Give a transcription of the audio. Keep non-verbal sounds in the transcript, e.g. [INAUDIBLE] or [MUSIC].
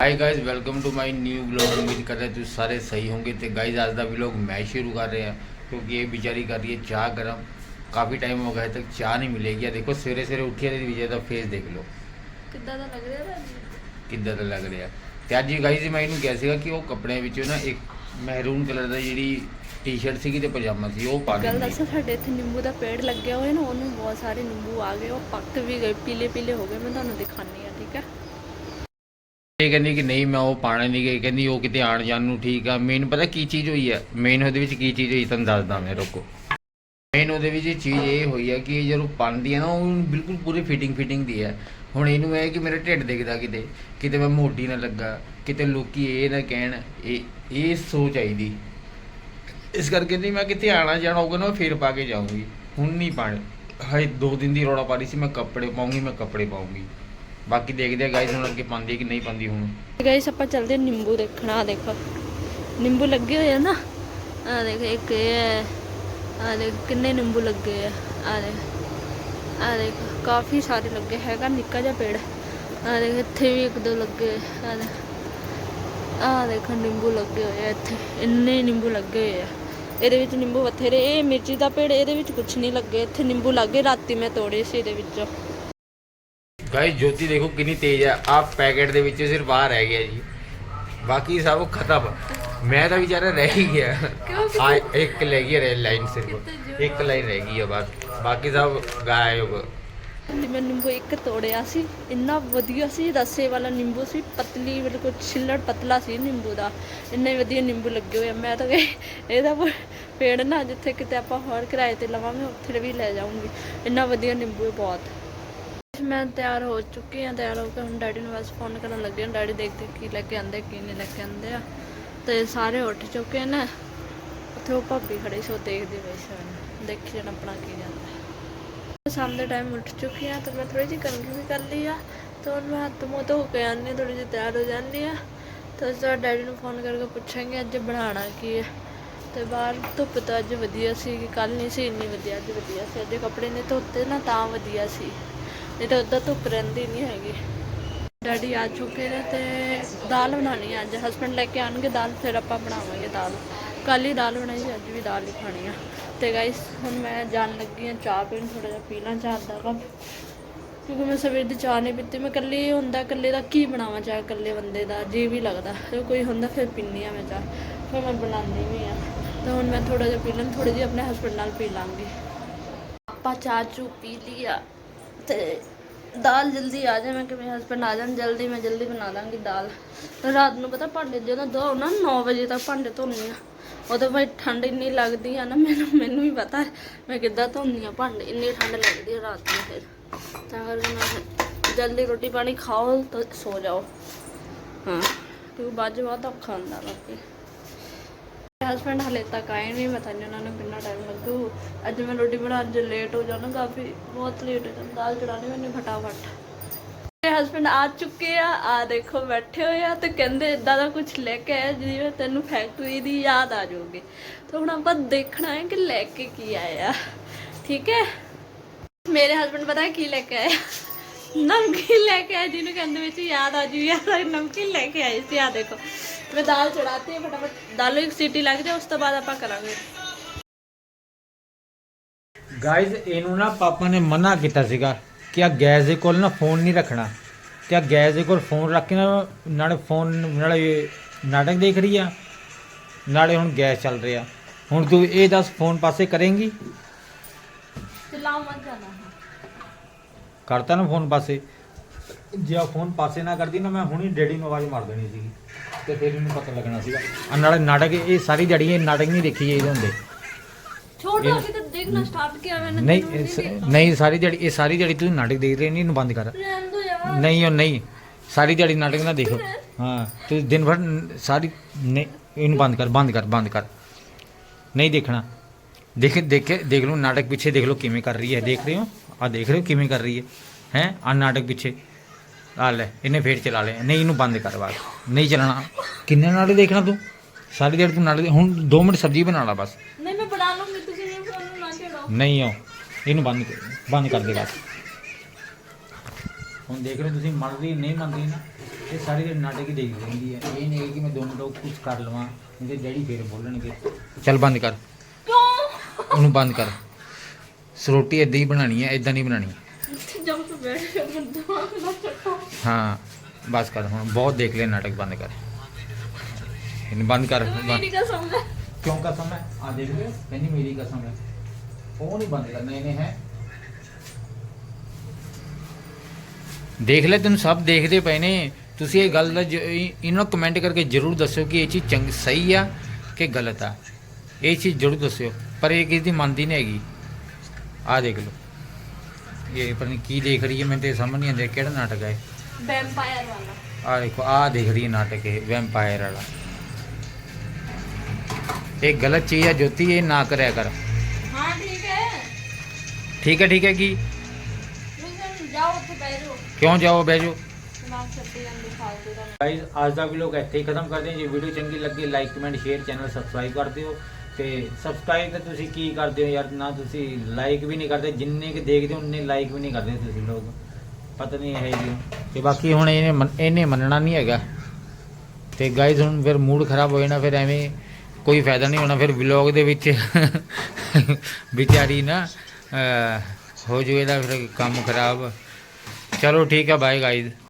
Hi guys welcome to my new vlog ਉਮੀਦ ਕਰ ਰਹੇ ਤੁਸੀਂ ਸਾਰੇ ਸਹੀ ਹੋਵੋਗੇ ਤੇ ਗਾਇਜ਼ ਅੱਜ ਦਾ ਵਲੌਗ ਮੈਂ ਸ਼ੁਰੂ ਕਰ ਰਿਹਾ ਕਿਉਂਕਿ ਇਹ ਵਿਚਾਰੀ ਕਰ ਰਹੀ ਹੈ ਚਾਹ ਗਰਮ ਕਾਫੀ ਟਾਈਮ ਹੋ ਗਿਆ ਹੈ ਤੱਕ ਚਾਹ ਨਹੀਂ ਮਿਲੇਗੀ ਆ ਦੇਖੋ ਸਵੇਰੇ ਸਵੇਰੇ ਉੱਠੀ ਹੈ ਤੇ ਵਿਜੇ ਦਾ ਫੇਸ ਦੇਖ ਲਓ ਕਿੱਦਾਂ ਦਾ ਲੱਗ ਰਿਹਾ ਤੁਹਾਨੂੰ? ਕਿੱਦਾਂ ਦਾ ਲੱਗ ਰਿਹਾ? ਤੇ ਅੱਜ ਗਾਇਜ਼ ਮੈਂ ਇਹਨੂੰ ਕਿਹਾ ਸੀਗਾ ਕਿ ਉਹ ਕੱਪੜਿਆਂ ਵਿੱਚੋਂ ਨਾ ਇੱਕ ਮਹਿਰੂਨ ਕਲਰ ਦਾ ਜਿਹੜੀ ਟੀ-ਸ਼ਰਟ ਸੀਗੀ ਤੇ ਪਜਾਮਾ ਸੀ ਉਹ ਪਾ ਗੱਲ ਦਿੰਦੀ ਦੱਸਾਂ ਸਾਡੇ ਇੱਥੇ ਨਿੰਬੂ ਦਾ ਪੇੜ ਲੱਗਿਆ ਹੋਇਆ ਨਾ ਉਹਨੂੰ ਬਹੁਤ ਸਾਰੇ ਨਿੰਬੂ ਆ ਗਏ ਉਹ ਪੱਕ ਵੀ ਗਏ ਪੀਲੇ ਪੀਲੇ ਹੋ ਗਏ ਮੈਂ ਤੁਹਾਨੂੰ ਦਿਖਾਣੀ ਆ ਠੀਕ ਹੈ? ਇਹ ਕਹਿੰਦੀ ਕਿ ਨਹੀਂ, ਮੈਂ ਉਹ ਪਾਣਾ ਨਹੀਂ ਗਈ ਕਹਿੰਦੀ ਉਹ ਕਿਤੇ ਆਣ ਜਾਣ ਨੂੰ ਠੀਕ ਆ। ਮੇਨ ਪਤਾ ਕੀ ਚੀਜ਼ ਹੋਈ ਹੈ ਮੇਨ ਉਹਦੇ ਵਿੱਚ ਕੀ ਚੀਜ਼ ਹੋਈ? ਤੁਹਾਨੂੰ ਦੱਸਦਾ ਮੈਂ, ਰੁਕੋ। ਮੇਨ ਉਹਦੇ ਵਿੱਚ ਚੀਜ਼ ਇਹ ਹੋਈ ਹੈ ਕਿ ਜਦੋਂ ਪਾਉਂਦੀ ਹੈ ਨਾ, ਉਹ ਬਿਲਕੁਲ ਪੂਰੀ ਫਿਟਿੰਗ ਫਿਟਿੰਗ ਦੀ ਹੈ ਹੁਣ ਇਹਨੂੰ ਇਹ ਕਿ ਮੇਰਾ ਢਿੱਡ ਦਿਖਦਾ ਕਿਤੇ। ਕਿਤੇ ਮੈਂ ਮੋਟੀ ਨਾ ਲੱਗਾ, ਕਿਤੇ ਲੋਕੀ ਇਹ ਨਾ ਕਹਿਣ, ਇਹ ਇਹ ਸੋਚ ਆਈਦੀ। ਇਸ ਕਰਕੇ ਨਹੀਂ ਮੈਂ ਕਿਤੇ ਆਣਾ ਜਾਣਾ ਹੋਊਗਾ ਨਾ, ਮੈਂ ਫੇਰ ਪਾ ਕੇ ਜਾਊਂਗੀ। ਹੁਣ ਨਹੀਂ ਪਾਣੇ ਹਾਏ, ਦੋ ਦਿਨ ਦੀ ਰੌਲਾ ਪਾ ਰਹੀ ਸੀ, ਮੈਂ ਕੱਪੜੇ ਪਾਉਂਗੀ, ਮੈਂ ਕੱਪੜੇ ਪਾਉਂਗੀ। ਬਾਕੀ ਦੇਖਦੇ ਆ ਗਾਇਸ ਹੁਣ ਅੱਗੇ ਪਾਉਂਦੀ ਕਿ ਨਹੀਂ ਪਾਉਂਦੀ ਹੁਣ। ਗਾਇਸ ਆਪਾਂ ਚੱਲਦੇ ਨਿੰਬੂ ਦੇਖਣਾ, ਆਹ ਦੇਖੋ। ਨਿੰਬੂ ਲੱਗੇ ਹੋਏ ਆ ਨਾ ਆ ਦੇਖ, ਇੱਕ ਇਹ ਹੈ ਆ ਦੇਖ ਕਿੰਨੇ ਨਿੰਬੂ ਲੱਗੇ ਆ ਆ ਦੇਖ ਆ ਦੇਖ, ਕਾਫੀ ਸਾਰੇ ਲੱਗੇ, ਹੈਗਾ ਨਿੱਕਾ ਜਿਹਾ ਪੇੜ। ਆ ਦੇਖ, ਇੱਥੇ ਵੀ ਇੱਕ ਦੋ ਲੱਗੇ ਆ ਦੇਖ ਆ ਦੇਖ ਨਿੰਬੂ ਲੱਗੇ ਹੋਏ ਆ ਇੱਥੇ, ਇੰਨੇ ਨਿੰਬੂ ਲੱਗੇ ਹੋਏ ਆ। ਇਹਦੇ ਵਿੱਚ ਨਿੰਬੂ ਬਥੇਰੇ, ਇਹ ਮਿਰਚੀ ਦਾ ਪੇੜ, ਇਹਦੇ ਵਿੱਚ ਕੁਝ ਨਹੀਂ ਲੱਗੇ, ਇੱਥੇ ਨਿੰਬੂ ਲੱਗੇ, ਰਾਤੀ ਮੈਂ ਤੋੜੇ ਸੀ ਇਹਦੇ ਵਿੱਚੋਂ। ਗਾਇਸ ਜੋਤੀ ਦੇਖੋ ਕਿੰਨੀ ਤੇਜ਼ ਹੈ ਆ ਪੈਕੇਟ ਦੇ ਵਿੱਚ ਸਿਰਫ ਬਾਹਰ ਰਹਿ ਗਿਆ ਜੀ। ਬਾਕੀ ਸਭ ਖਤਮ। ਮੈਂ ਤਾਂ ਵਿਚਾਰਾ ਰਹਿ ਹੀ ਗਿਆ? ਆ ਇੱਕ ਲੈ ਗਈ ਰੇਲ ਲਾਈਨ ਸਿਰਫ। ਇੱਕ ਲਾਈਨ ਰਹਿ ਗਈ ਹੈ ਬਸ। ਬਾਕੀ ਸਭ ਗਾਇਬ। ਮੈਂ ਨਿੰਬੂ ਇੱਕ ਤੋੜਿਆ ਸੀ। ਇੰਨਾ ਵਧੀਆ ਸੀ ਰਸੇ ਵਾਲਾ ਨਿੰਬੂ ਸੀ। ਪਤਲੀ ਬਿਲਕੁਲ ਛਿੱਲੜ ਪਤਲਾ ਸੀ ਨਿੰਬੂ ਦਾ। ਇੰਨੇ ਵਧੀਆ ਨਿੰਬੂ ਲੱਗੇ ਹੋਏ ਆ। ਮੈਂ ਤਾਂ ਇਹਦਾ ਪੇੜ ਨਾ ਜਿੱਥੇ ਕਿਤੇ ਆਪਾਂ ਹੋਰ ਕਿਰਾਏ ਤੇ ਲਵਾਂਗੇ ਉੱਥੇ ਵੀ ਲੈ ਜਾਊਂਗੀ। ਇੰਨਾ ਵਧੀਆ ਨਿੰਬੂ ਬਹੁਤ। ਮੈਂ ਤਿਆਰ ਹੋ ਚੁੱਕੀ ਹਾਂ, ਤਿਆਰ ਹੋ ਕੇ ਹੁਣ ਡੈਡੀ ਨੂੰ ਬਸ ਫੋਨ ਕਰਨ ਲੱਗੇ ਹਾਂ। ਡੈਡੀ ਦੇਖਦੇ ਕੀ ਲੈ ਕੇ ਆਂਦੇ ਕੀ ਨਹੀਂ ਲੈ ਕੇ ਆਂਦੇ ਆ। ਤੇ ਸਾਰੇ ਉੱਠ ਚੁੱਕੇ ਨੇ। ਉੱਥੇ ਉਹ ਭਾਬੀ ਖੜੀ ਸੀ, ਉਹ ਦੇਖਦੀ ਪਈ ਸੀ ਮੈਨੂੰ। ਦੇਖੀ ਜਣ ਆਪਣਾ ਕੀ ਜਾਂਦਾ ਸ਼ਾਮ ਦੇ ਟਾਈਮ ਉੱਠ ਚੁੱਕੀ ਹਾਂ ਤੇ ਮੈਂ ਥੋੜੀ ਜਿਹੀ ਕੰਘੀ ਵੀ ਕਰ ਲਈ ਆ। ਤੇ ਹੁਣ ਮੈਂ ਹੱਥ ਮੂੰਹ ਧੋ ਕੇ ਆਉਂਦੀ ਹਾਂ ਥੋੜੀ ਜਿਹੀ ਤਿਆਰ ਹੋ ਜਾਂਦੀ ਆ ਤੇ ਉਸ ਤੋਂ ਡੈਡੀ ਨੂੰ ਫੋਨ ਕਰਕੇ ਪੁੱਛਾਂਗੇ, ਅੱਜ ਬਣਾਉਣਾ ਕੀ ਹੈ। ਤੇ ਬਾਹਰ ਧੁੱਪ ਤਾਂ ਅੱਜ ਵਧੀਆ ਸੀ ਕੱਲ ਨਹੀਂ ਸੀ, ਇੰਨੀ ਵਧੀਆ, ਅੱਜ ਵਧੀਆ ਸੀ। ਅੱਜ ਕੱਪੜੇ ਨੇ ਧੋਤੇ ਨਾ ਤਾਂ ਵਧੀਆ ਸੀ। ਨਹੀਂ ਤਾਂ ਉੱਦਾਂ ਧੁੱਪ ਰਹਿੰਦੀ ਨਹੀਂ ਹੈਗੀ। ਡੈਡੀ ਆ ਚੁੱਕੇ ਨੇ ਤੇ ਦਾਲ ਬਣਾਉਣੀ ਆ ਅੱਜ। ਹਸਬੰਡ ਲੈ ਕੇ ਆਣਗੇ ਦਾਲ, ਫਿਰ ਆਪਾਂ ਬਣਾਵਾਂਗੇ ਦਾਲ। ਕੱਲ ਹੀ ਦਾਲ ਬਣਾਈ ਸੀ ਅੱਜ ਵੀ ਦਾਲ ਹੀ ਖਾਣੀ ਆ। ਤੇ ਗਾਇਸ ਹੁਣ ਮੈਂ ਜਾਣ ਲੱਗੀ ਆ ਚਾਹ ਪੀਣ ਥੋੜਾ ਜਿਹਾ ਪੀ ਲਾਂ ਚਾਹ ਦਾ ਕੱਪ। ਕਿਉਂਕਿ ਮੈਂ ਸਵੇਰ ਦੀ ਚਾਹ ਨਹੀਂ ਪੀਤੀ। ਮੈਂ ਇਕੱਲੇ ਹੀ ਹੁੰਦਾ, ਇਕੱਲੇ ਦਾ ਕੀ ਬਣਾਵਾਂ ਚਾਹ, ਇਕੱਲੇ ਬੰਦੇ ਦਾ? ਜੀ ਵੀ ਲੱਗਦਾ, ਜੇ ਕੋਈ ਹੁੰਦਾ ਫਿਰ ਪੀਂਦੀ ਆ ਮੈਂ ਚਾਹ। ਫਿਰ ਮੈਂ ਬਣਾਉਂਦੀ ਵੀ ਆ। ਤੇ ਹੁਣ ਮੈਂ ਥੋੜਾ ਜਿਹਾ ਪੀ ਲਾਂ ਥੋੜੀ ਜਿਹੀ ਆਪਣੇ ਹਸਬੰਡ ਨਾਲ ਪੀ ਲਾਂਗੀ। ਆਪਾਂ ਚਾਹ ਚੂ ਪੀ ਲਿਆ ਤੇ ਦਾਲ ਜਲਦੀ ਆ ਜਾਵੇ ਕਿ ਮੇਰੇ ਹਸਬੰਡ ਆ ਜਾਣ, ਜਲਦੀ ਮੈਂ ਜਲਦੀ ਬਣਾ ਦਾਂਗੀ ਦਾਲ। ਤੇ ਰਾਤ ਨੂੰ ਪਤਾ ਭਾਂਡੇ ਜਦੋਂ ਦੋ ਨਾ 9 ਵਜੇ ਤੱਕ ਭਾਂਡੇ ਧੋਣੀ ਆ। ਉਦੋਂ ਭਾਈ ਠੰਡ ਇੰਨੀ ਲੱਗਦੀ ਆ ਨਾ, ਮੈਨੂੰ ਮੈਨੂੰ ਵੀ ਪਤਾ ਮੈਂ ਕਿੱਦਾਂ ਧੋਂਦੀ ਆ ਭਾਂਡੇ, ਇੰਨੀ ਠੰਡ ਲੱਗਦੀ ਆ ਰਾਤ ਨੂੰ ਫਿਰ। ਤਾਂ ਕਰਕੇ ਮੈਂ ਜਲਦੀ ਰੋਟੀ ਪਾਣੀ ਖਾਓ ਤਾਂ ਸੋ ਜਾਓ। ਹਾਂ, ਕਿਉਂਕਿ ਬਾਅਦ 'ਚ ਬਹੁਤ ਔਖਾ ਹੁੰਦਾ ਬਾਕੀ ਹਸਬੰਡ ਹਲੇ ਤੱਕ ਆਏ ਨਹੀਂ ਪਤਾ ਨਹੀਂ ਉਹਨਾਂ ਨੂੰ ਕਿੰਨਾ ਟਾਈਮ ਲੱਗੂ। ਅੱਜ ਮੈਂ ਰੋਟੀ ਬਣਾਉਣ 'ਚ ਲੇਟ ਹੋ ਜਾਣਾ, ਕਾਫੀ ਬਹੁਤ ਲੇਟ ਹੋ ਜਾਣਾ, ਦਾਲ ਚੜਾਣੀ ਮੈंने ਫਟਾਫਟ। ਮੇਰੇ ਹਸਬੰਡ ਆ ਚੁੱਕੇ ਆ ਆ ਦੇਖੋ ਬੈਠੇ ਹੋਏ ਆ ਤੇ ਕਹਿੰਦੇ ਇਦਾਂ ਦਾ ਕੁਝ ਲੈ ਕੇ ਆਇਆ ਜਿਵੇਂ ਤੈਨੂੰ ਫੈਕਟਰੀ ਦੀ ਯਾਦ ਆ ਜਾਊਗੀ। ਤਾਂ ਹੁਣ ਆਪਾਂ ਦੇਖਣਾ ਹੈ ਕਿ ਲੈ ਕੇ ਕੀ ਆਇਆ। ਠੀਕ ਹੈ? ਮੇਰੇ ਹਸਬੰਡ ਪਤਾ ਕੀ ਲੈ ਕੇ ਆਇਆ? ਨਮਕੀਨ ਲੈ ਕੇ ਆਇਆ, ਜਿਹਨੂੰ ਕਹਿੰਦੇ ਵਿੱਚ ਯਾਦ ਆ ਜੂ ਯਾਰ ਨਮਕੀਨ ਲੈ ਕੇ ਆਏ ਸੀ ਆ ਦੇਖੋ। ਮੈਂ ਦਾਲ ਚੜਾਤੀ ਹੈ ਫਟਾਫਟ। ਦਾਲ ਨੂੰ ਇੱਕ ਸੀਟੀ ਲੱਗ ਜਾਏ ਉਸ ਤੋਂ ਬਾਅਦ ਆਪਾਂ ਕਰਾਂਗੇ। ਗਾਇਜ਼ ਇਹਨੂੰ ਨਾ ਪਾਪਾ ਨੇ ਮਨਾ ਕੀਤਾ ਸੀਗਾ ਕਿ ਆ ਗੈਸ ਦੇ ਕੋਲ ਨਾ ਫੋਨ ਨਹੀਂ ਰੱਖਣਾ। ਤੇ ਆ ਗੈਸ ਦੇ ਕੋਲ ਫੋਨ ਰੱਖ ਕੇ ਨਾ ਨਾਲੇ ਫੋਨ ਨਾਲੇ ਨਾਟਕ ਦੇਖ ਰਹੀ ਆ। ਨਾਲੇ ਹੁਣ ਗੈਸ ਚੱਲ ਰਿਹਾ ਹੁਣ ਤੂੰ ਇਹ ਦੱਸ ਫੋਨ ਪਾਸੇ ਕਰੇਂਗੀ? ਚਲਾਓ ਮਤ ਜਾਣਾ। ਕਰਤਾ ਨਾ ਫੋਨ ਪਾਸੇ? ਜੇ ਆ ਫੋਨ ਪਾਸੇ ਨਾ ਕਰਦੀ ਨਾ ਮੈਂ ਹੁਣੀ ਡੈਡੀ ਨੂੰ ਆਵਾਜ਼ ਮਾਰ ਦੇਣੀ ਸੀਗੀ ਤੇ ਫਿਰ ਇਹਨੂੰ ਪਤਾ ਲੱਗਣਾ ਸੀਗਾ। ਆ ਨਾਲੇ ਨਾਟਕ ਇਹ ਸਾਰੀ ਜੜੀ ਇਹ ਨਾਟਕ ਨਹੀਂ ਦੇਖੀ ਜਾਈਦੇ ਹੁੰਦੇ। ਛੋਟਾ ਅਭੀ ਤਾਂ ਦੇਖਣਾ ਸਟਾਰਟ ਕਿਆ ਮੈंने ਨਹੀਂ ਇਸ- ਨਹੀਂ ਸਾਰੀ ਜੜੀ ਇਹ ਸਾਰੀ ਜੜੀ ਤੁਸੀਂ ਨਾਟਕ ਦੇਖ ਰਹੇ ਨਹੀਂ ਇਹਨੂੰ ਬੰਦ ਕਰ। ਨਹੀਂ ਉਹ ਨਹੀਂ ਸਾਰੀ ਦਿਹਾੜੀ ਨਾਟਕ ਨਾ ਦੇਖੋ। ਹਾਂ ਤੁਸੀਂ ਦਿਨ ਭਰ ਨ- ਸਾਰੀ ਨਹੀਂ ਇਹਨੂੰ ਬੰਦ ਕਰ ਬੰਦ ਕਰ ਬੰਦ ਕਰ। ਨਹੀਂ ਦੇਖਣਾ। ਦੇਖ ਦੇਖ ਦੇਖ ਲਓ ਨਾਟਕ ਪਿੱਛੇ ਦੇਖ ਲਓ ਕਿਵੇਂ ਕਰ ਰਹੀ ਹੈ। ਦੇਖ ਰਹੇ ਹੋ? ਆ ਦੇਖ ਰਹੇ ਹੋ ਕਿਵੇਂ ਕਰ ਰਹੀ ਹੈ? ਹੈ? ਆ ਨਾਟਕ ਪਿੱਛੇ। ਆ ਲੈ ਇਹਨੇ ਫੇਰ ਚਲਾ ਲਿਆ। ਨਹੀਂ ਇਹਨੂੰ ਬੰਦ ਕਰ ਬਾਅਦ ਨਹੀਂ ਚੱਲਣਾ ਕਿੰਨੇ ਨਾਟਕ ਦੇਖਣਾ ਤੂੰ? ਸਾਰੀ ਦਿਹਾੜੀ ਤੂੰ ਨਾਟਕ ਹੁਣ 2 ਮਿੰਟ ਸਬਜ਼ੀ ਬਣਾ ਲਾ ਬਸ। ਨਹੀਂ ਮੈਂ ਬਣਾ ਲੂੰਗੀ ਤੁਸੀਂ ਨਹੀਂ ਫੋਨ ਨੂੰ ਨਾ ਛੇੜੋ। ਨਹੀਂ ਆਓ ਇਹਨੂੰ ਬੰਦ ਕਰ ਬੰਦ ਕਰ ਦੇ ਬਸ। ਹੁਣ ਦੇਖ ਰਹੇ ਤੁਸੀਂ ਮੰਨ ਰਹੀ ਨਹੀਂ ਮੰਨ ਰਹੀ ਨਾ। ਇਹ ਸਾਰੀ ਦਿਨ ਨਾਟਕ ਹੀ ਦੇਖਦੀ ਰਹਿੰਦੀ ਹੈ। ਇਹ ਨਹੀਂ ਕਿ ਮੈਂ ਦੋ ਮਿੰਟ ਕੁਝ ਕਰ ਲਵਾਂ ਇਹਦੇ ਡੈਡੀ ਫੇਰ ਬੋਲਣਗੇ। ਚੱਲ ਬੰਦ ਕਰ। ਕਿਉਂ? ਉਹਨੂੰ ਬੰਦ ਕਰ। ਸਰੋਟੀ ਇਦਾਂ ਹੀ ਬਣਾਣੀ ਹੈ ਇਦਾਂ ਨਹੀਂ ਬਣਾਣੀ ਜਮ ਤੋਂ ਬੈਠ ਕੇ ਦਿਮਾਗ ਨਾ ਚੱਟੋ ਹਾਂ ਬਸ ਕਰ ਹੁਣ ਬਹੁਤ ਦੇਖ ਲਿਆ ਨਾਟਕ ਬੰਦ ਕਰ। ਇਹਨੂੰ ਬੰਦ ਕਰ ਬੰਦ- ਮੇਰੀ ਕਸਮ ਹੈ। ਕਿਉਂ ਕਸਮ ਹੈ? ਆ ਦੇਖ ਲਿਓ ਕਹਿੰਦੀ ਮੇਰੀ ਕਸਮ ਹੈ। ਉਹ ਨਹੀਂ ਬੰਦ ਕਰਨਾ ਇਹਨੇ ਹੈ। ਦੇਖ ਲੈ ਤੈਨੂੰ ਸਭ ਦੇਖਦੇ ਪਏ ਨੇ। ਤੁਸੀਂ ਇਹ ਗੱਲ ਦਾ ਇਹਨਾਂ ਨੂੰ ਕਮੈਂਟ ਕਰਕੇ ਜਰੂਰ ਦੱਸਿਓ ਕਿ ਇਹ ਚੀਜ਼ ਚੰਗੀ ਸਹੀ ਆ ਕਿ ਗਲਤ ਆ। ਇਹ ਚੀਜ਼ ਜਰੂਰ ਦੱਸਿਓ ਪਰ ਇਹ ਕਿਸੇ ਦੀ ਮੰਨਦੀ ਨਹੀਂ ਹੈਗੀ। ਆ ਦੇਖ ਲਓ। ਇਹ ਨਹੀਂ ਕੀ ਦੇਖ ਰਹੀ ਹੈ ਮੈਨੂੰ ਤੇ ਸਮਝ ਨਹੀਂ ਆਉਂਦਾ ਕਿਹੜਾ ਨਾਟਕ ਹੈ। ਵੈਂਪਾਇਰ ਵਾਲਾ ਆ ਦੇਖੋ ਆ ਦੇਖ ਰਹੀ ਹੈ ਨਾਟਕ ਇਹ ਵੈਂਪਾਇਰ ਵਾਲਾ ਇਹ ਗਲਤ ਚੀਜ਼ ਹੈ ਜੋਤੀ ਇਹ ਨਾ ਕਰਿਆ ਕਰ ਹਾਂ ਠੀਕ ਹੈ ਠੀਕ ਹੈ ਠੀਕ ਹੈ ਕੀ ਤੁਸੀਂ ਜਾਓ ਉੱਥੇ ਬਹਿ ਜਾਓ ਕਿਉਂ ਜਾਓ ਬਹਿ ਜਾਓ ਦਿਮਾਗ ਛੱਡੀ ਜਾਂਦੇ ਫਾਲਤੂ ਦਾ ਗਾਇਜ਼ ਅੱਜ ਦਾ ਵਲੌਗ ਇੱਥੇ ਹੀ ਖਤਮ ਕਰਦੇ ਹਾਂ ਜੇ ਵੀਡੀਓ ਚੰਗੀ ਲੱਗੀ like comment share channel subscribe ਕਰ ਦਿਓ ਤੇ ਸਬਸਕ੍ਰਾਈਬ ਤਾਂ ਤੁਸੀਂ ਕੀ ਕਰਦੇ ਹੋ ਯਾਰ ਨਾ ਤੁਸੀਂ ਲਾਈਕ ਵੀ ਨਹੀਂ ਕਰਦੇ ਜਿੰਨੇ ਕਿ ਦੇਖਦੇ ਹੋ ਉਨੇ ਲਾਈਕ ਵੀ ਨਹੀਂ ਕਰਦੇ ਤੁਸੀਂ ਲੋਕ ਪਤਾ ਨਹੀਂ ਇਹ ਜੀ ਤੇ ਬਾਕੀ ਹੁਣ ਇਹਨੇ ਮੰਨ- ਇਹਨੇ ਮੰਨਣਾ ਨਹੀਂ ਹੈਗਾ। ਤੇ ਗਾਇਜ਼ ਹੁਣ ਫਿਰ ਮੂਡ ਖਰਾਬ ਹੋ ਜਾਣਾ ਫਿਰ ਐਵੇਂ ਕੋਈ ਫਾਇਦਾ ਨਹੀਂ ਹੋਣਾ ਫਿਰ ਵਲੌਗ ਦੇ ਵਿੱਚ [LAUGHS] ਵਿਚਾਰੀ ਨਾ ਅਹ, ਹੋ ਜੂ ਇਹਦਾ ਫਿਰ ਕੰਮ ਖਰਾਬ। ਚਲੋ ਠੀਕ ਹੈ ਬਾਏ ਗਾਇਜ਼